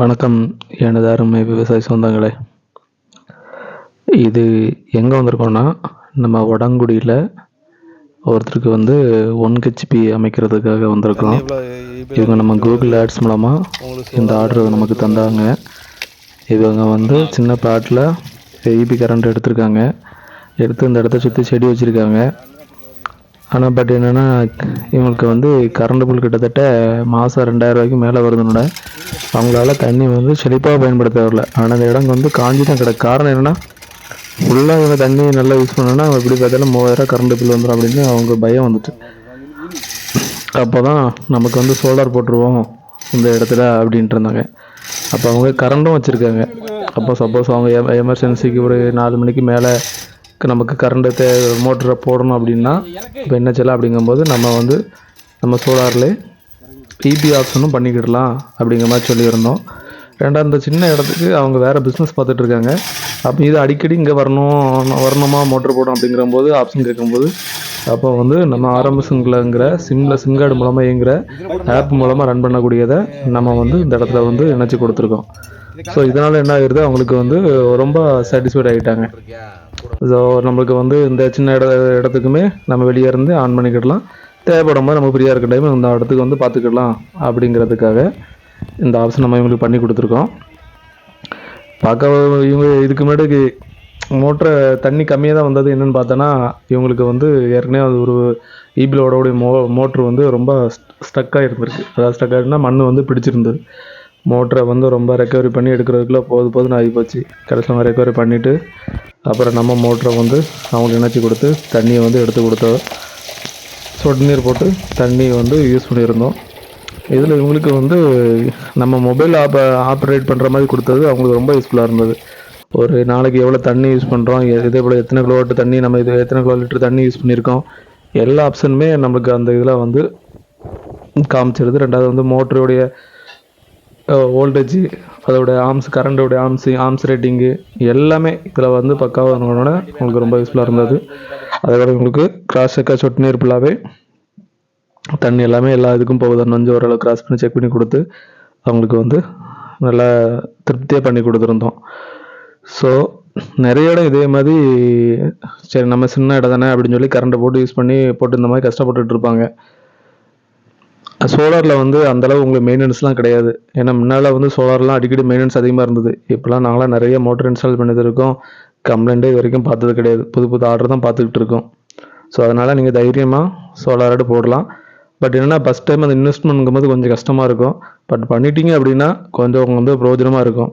வணக்கம். எனது அருமை விவசாய சொந்தங்களே. இது எங்கே வந்திருக்கோன்னா நம்ம வடங்குடியில் ஒருத்தருக்கு வந்து ஒன் ஹெச்பி அமைக்கிறதுக்காக வந்திருக்கோம். இவங்க நம்ம கூகுள் ஆட்ஸ் மூலமாக இந்த ஆர்டர் நமக்கு தந்தாங்க. இவங்க வந்து சின்ன பிளாட்டில் இபி கரண்ட் எடுத்திருக்காங்க. எடுத்து இந்த இடத்த சுற்றி செடி வச்சுருக்காங்க. ஆனால் பட் என்னென்னா இவங்களுக்கு வந்து கரண்ட் பில் கிட்டத்தட்ட மாதம் ரெண்டாயிரம் ரூபாய்க்கு மேலே வருதுனோட அவங்களால தண்ணி வந்து செழிப்பாக பயன்படுத்த வரல. ஆனால் அந்த இடம் வந்து காஞ்சி தான் கிடக்கு. காரணம் என்னென்னா ஃபுல்லாக இவங்க தண்ணி நல்லா யூஸ் பண்ணோன்னா எப்படி பார்த்தாலும் மூவாயிரம் கரண்ட் பில் வந்துடும் அப்படின்னு அவங்க பயம் வந்துட்டு. அப்போ தான் நமக்கு வந்து சோலார் போட்டுருவோம் இந்த இடத்துல அப்படின்ட்டு இருந்தாங்க. அப்போ அவங்க கரண்ட்டும் வச்சுருக்காங்க. அப்போ சப்போஸ் அவங்க எம எமர்ஜென்சிக்கு ஒரு நாலு மணிக்கு மேலே நமக்கு கரண்ட்டு தே மோட்டரை போடணும் அப்படின்னா இப்போ என்ன செய்யலாம் அப்படிங்கும்போது நம்ம வந்து நம்ம சோலார்லேயே டிபி ஆப்ஷனும் பண்ணிக்கிடலாம் அப்படிங்கிற மாதிரி சொல்லியிருந்தோம். ரெண்டாவது இந்த சின்ன இடத்துக்கு அவங்க வேறு பிஸ்னஸ் பார்த்துட்டு இருக்காங்க. அப்போ இது அடிக்கடி இங்கே வரணும் வரணுமா மோட்டர் போடும் அப்படிங்கிறம்போது ஆப்ஷன் கேட்கும்போது அப்போ வந்து நம்ம ஆரம்ப சிங்கிள்ங்கிற சிம்மில் சிம் கார்டு மூலமாக இயங்குகிற ஆப் மூலமாக ரன் பண்ணக்கூடியதை நம்ம வந்து இந்த இடத்துல வந்து இணைச்சி கொடுத்துருக்கோம். ஸோ இதனால் என்ன ஆகிருது அவங்களுக்கு வந்து ரொம்ப சாட்டிஸ்ஃபைட் ஆகிட்டாங்க ஸோ நம்மளுக்கு வந்து இந்த சின்ன இட இடத்துக்குமே நம்ம வெளியே இருந்து ஆன் பண்ணிக்கிடலாம். தேவைப்படும் போது நம்ம ஃப்ரீயாக இருக்க டைம் இந்த இடத்துக்கு வந்து பார்த்துக்கலாம் அப்படிங்கிறதுக்காக இந்த ஆப்ஷன் நம்ம இவங்களுக்கு பண்ணி கொடுத்துருக்கோம். பார்க்க இவங்க இதுக்கு முன்னாடி மோட்டரை தண்ணி கம்மியாக தான் வந்தது. என்னென்னு பார்த்தோன்னா இவங்களுக்கு வந்து ஏற்கனவே அது ஒரு ஈபில் மோ மோட்ரு வந்து ரொம்ப ஸ்டக்காக இருந்திருக்கு அதாவது ஸ்டக் ஆகிட்டுனா மண் வந்து பிடிச்சிருந்தது. மோட்டரை வந்து ரொம்ப ரெக்கவரி பண்ணி எடுக்கிறதுக்குள்ளே போது போதுன்னு ஆகி போச்சு கடைசியில் ரெக்கவரி பண்ணிவிட்டு அப்புறம் நம்ம மோட்டரை வந்து அவங்களுக்கு இணைச்சி கொடுத்து தண்ணியை வந்து எடுத்து கொடுத்தோம். சொட்டு நீர் போட்டு தண்ணி வந்து யூஸ் பண்ணியிருந்தோம். இதில் இவங்களுக்கு வந்து நம்ம மொபைல் ஆப் ஆப்ரேட் பண்ணுற மாதிரி கொடுத்தது அவங்களுக்கு ரொம்ப யூஸ்ஃபுல்லாக இருந்தது. ஒரு நாளைக்கு எவ்வளோ தண்ணி யூஸ் பண்ணுறோம் இதே போல் எத்தனை கிலோ கிலோவாட் தண்ணி நம்ம இது எத்தனை கிலோ லிட்டர் தண்ணி யூஸ் பண்ணியிருக்கோம். எல்லா ஆப்ஷனுமே நம்மளுக்கு அந்த இதில் வந்து காமிச்சிருது. ரெண்டாவது வந்து மோட்டருடைய வோல்டேஜ் அதோட ஆர்ம்ஸ் கரண்டோடைய ஆர்ம்ஸ் ஆர்ம்ஸ் ரேட்டிங்கு எல்லாமே இதில் வந்து பக்காவாக இருந்தோடனே உங்களுக்கு ரொம்ப யூஸ்ஃபுல்லாக இருந்தது. அதோட உங்களுக்கு கிராஸ் செக்காக சொட்டு நீர் ஃபுல்லாகவே தண்ணி எல்லாமே எல்லா இதுக்கும் போகுது. நொஞ்சு ஓரளவு கிராஸ் பண்ணி செக் பண்ணி கொடுத்து அவங்களுக்கு வந்து நல்லா திருப்தியாக பண்ணி கொடுத்துருந்தோம். ஸோ நிறைய இடம் இதே மாதிரி சரி நம்ம சின்ன இடம் தானே அப்படின்னு சொல்லி கரண்ட்டை போட்டு யூஸ் பண்ணி போட்டு இந்த மாதிரி கஷ்டப்பட்டுட்டு இருப்பாங்க. சோலாரில் வந்து அந்தளவு உங்களுக்கு மெயின்டெனன்ஸ்லாம் கிடையாது. ஏன்னா முன்னால் வந்து சோலார்லாம் அடிக்கடி மெயின்டெனன்ஸ் அதிகமாக இருந்தது. இப்போலாம் நாங்களாம் நிறைய மோட்டர் இன்ஸ்டால் பண்ணது இருக்கோம். கம்ப்ளைண்ட்டே இது வரைக்கும் பார்த்தது கிடையாது. புது புது ஆர்டர் தான் பார்த்துக்கிட்டு இருக்கோம். ஸோ அதனால் நீங்கள் தைரியமாக சோலாரோட போடலாம். பட் என்னென்னா ஃபஸ்ட் டைம் அந்த இன்வெஸ்ட்மெண்ட்ங்கும் போது கொஞ்சம் கஷ்டமாக இருக்கும். பட் பண்ணிட்டீங்க அப்படின்னா கொஞ்சம் வந்து பிரயோஜனமாக இருக்கும்.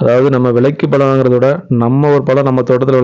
அதாவது நம்ம விலைக்கு பழம் வாங்குறத விட நம்ம ஒரு பழம் நம்ம தோட்டத்தில்